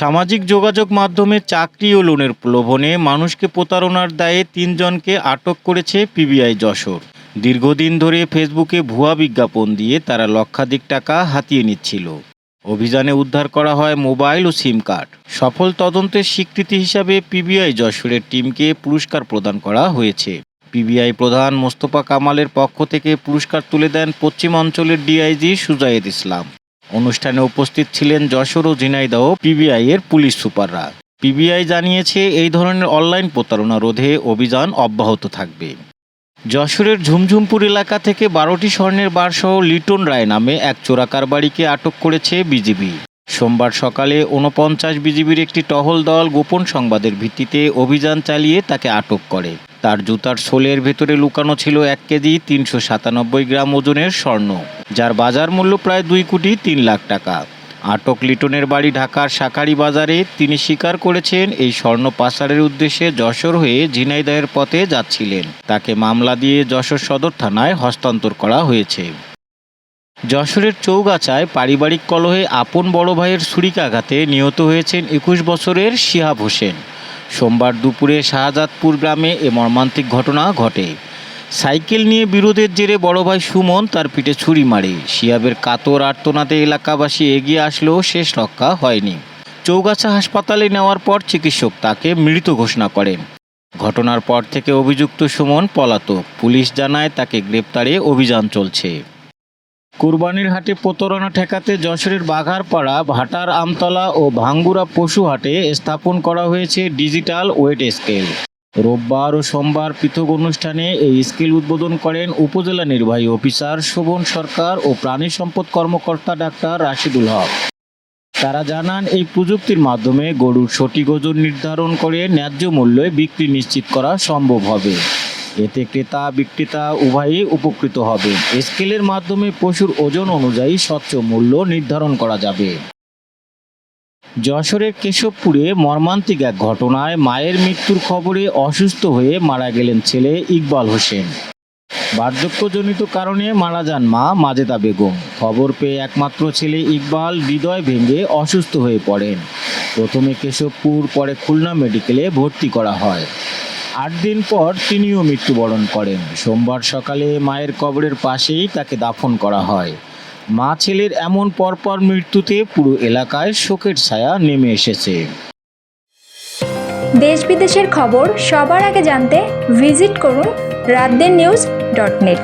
সামাজিক যোগাযোগ মাধ্যমে চাকরি ও লোনের প্রলোভনে মানুষকে প্রতারণার দায়ে তিনজনকে আটক করেছে পিবিআই যশোর। দীর্ঘদিন ধরে ফেসবুকে ভুয়া বিজ্ঞাপন দিয়ে তারা লক্ষাধিক টাকা হাতিয়ে নিচ্ছিল। অভিযানে উদ্ধার করা হয় মোবাইল ও সিম কার্ড। সফল তদন্তের স্বীকৃতি হিসাবে পিবিআই যশোরের টিমকে পুরস্কার প্রদান করা হয়েছে। পিবিআই প্রধান মোস্তফা কামালের পক্ষ থেকে পুরস্কার তুলে দেন পশ্চিমাঞ্চলের ডিআইজি সুজায়েদ ইসলাম। অনুষ্ঠানে উপস্থিত ছিলেন যশোর ও ঝিনাইদহ পিবিআই এর পুলিশ সুপাররা। পিবিআই জানিয়েছে, এই ধরনের অনলাইন প্রতারণা রোধে অভিযান অব্যাহত থাকবে। যশোরের ঝুমঝুমপুর এলাকা থেকে বারোটি স্বর্ণের বারসহ লিটন রায় নামে এক চোরাকারবারিকে আটক করেছে বিজিবি। সোমবার সকালে ঊনপঞ্চাশ বিজিবির একটি টহল দল গোপন সংবাদের ভিত্তিতে অভিযান চালিয়ে তাকে আটক করে। তার জুতার সোলের ভেতরে লুকানো ছিল এক কেজি তিনশো সাতানব্বই গ্রাম ওজনের স্বর্ণ, যার বাজার মূল্য প্রায় দুই কোটি তিন লাখ টাকা। আটক লিটনের বাড়ি ঢাকার শাকারি বাজারে তিনি স্বীকার করেছেন এই স্বর্ণ পাচারের উদ্দেশ্যে যশোর হয়ে ঝিনাইদহের পথে যাচ্ছিলেন। তাকে মামলা দিয়ে যশোর সদর থানায় হস্তান্তর করা হয়েছে। যশোরের চৌগাছায় পারিবারিক কলহে আপন বড় ভাইয়ের ছুরিকাঘাতে নিহত হয়েছেন একুশ বছরের শিহাব হোসেন। সোমবার দুপুরে শাহজাদপুর গ্রামে এ মর্মান্তিক ঘটনা ঘটে। সাইকেল নিয়ে বিরোধের জেরে বড় ভাই সুমন তার পিঠে ছুরি মারে। শিয়াবের কাতর আর্তনাতে এলাকাবাসী এগিয়ে আসলেও শেষ রক্ষা হয়নি। চৌগাছা হাসপাতালে নেওয়ার পর চিকিৎসক তাকে মৃত ঘোষণা করেন। ঘটনার পর থেকে অভিযুক্ত সুমন পলাতক। পুলিশ জানায় তাকে গ্রেপ্তারে অভিযান চলছে। কুরবানির হাটে প্রতারণা ঠেকাতে যশোরের বাঘারপাড়া, ভাটার আমতলা ও ভাঙ্গুরা পশু হাটে স্থাপন করা হয়েছে ডিজিটাল ওয়েট স্কেল। রোববার ও সোমবার পৃথক অনুষ্ঠানে এই স্কেল উদ্বোধন করেন উপজেলা নির্বাহী অফিসার শোভন সরকার ও প্রাণী সম্পদ কর্মকর্তা ডাক্তার রাশিদুল হক। তারা জানান, এই প্রযুক্তির মাধ্যমে গরুর সঠিক ওজন নির্ধারণ করে ন্যায্য মূল্যে বিক্রি নিশ্চিত করা সম্ভব হবে। এতে ক্রেতা, বিক্রেতা উভয়ই উপকৃত হবে। স্কেলের মাধ্যমে পশুর ওজন অনুযায়ী স্বচ্ছ মূল্য নির্ধারণ করা যাবে। যশোরের কেশবপুরে মর্মান্তিক এক ঘটনায় মায়ের মৃত্যুর খবরে অসুস্থ হয়ে মারা গেলেন ছেলে ইকবাল হোসেন। বার্ধক্যজনিত কারণে মারা যান মা মাজেদা বেগম। খবর পেয়ে একমাত্র ছেলে ইকবাল হৃদয় ভেঙে অসুস্থ হয়ে পড়েন। প্রথমে কেশবপুর, পরে খুলনা মেডিকেলে ভর্তি করা হয়। আট দিন পর তিনিও মৃত্যুবরণ করেন। সোমবার সকালে মায়ের কবরের পাশেই তাকে দাফন করা হয়। মা ছেলের এমন পরপর মৃত্যুতে পুরো এলাকায় শোকের ছায়া নেমে এসেছে। দেশ বিদেশের খবর সবার আগে জানতে ভিজিট করুন রাতদের নিউজ ডট নেট।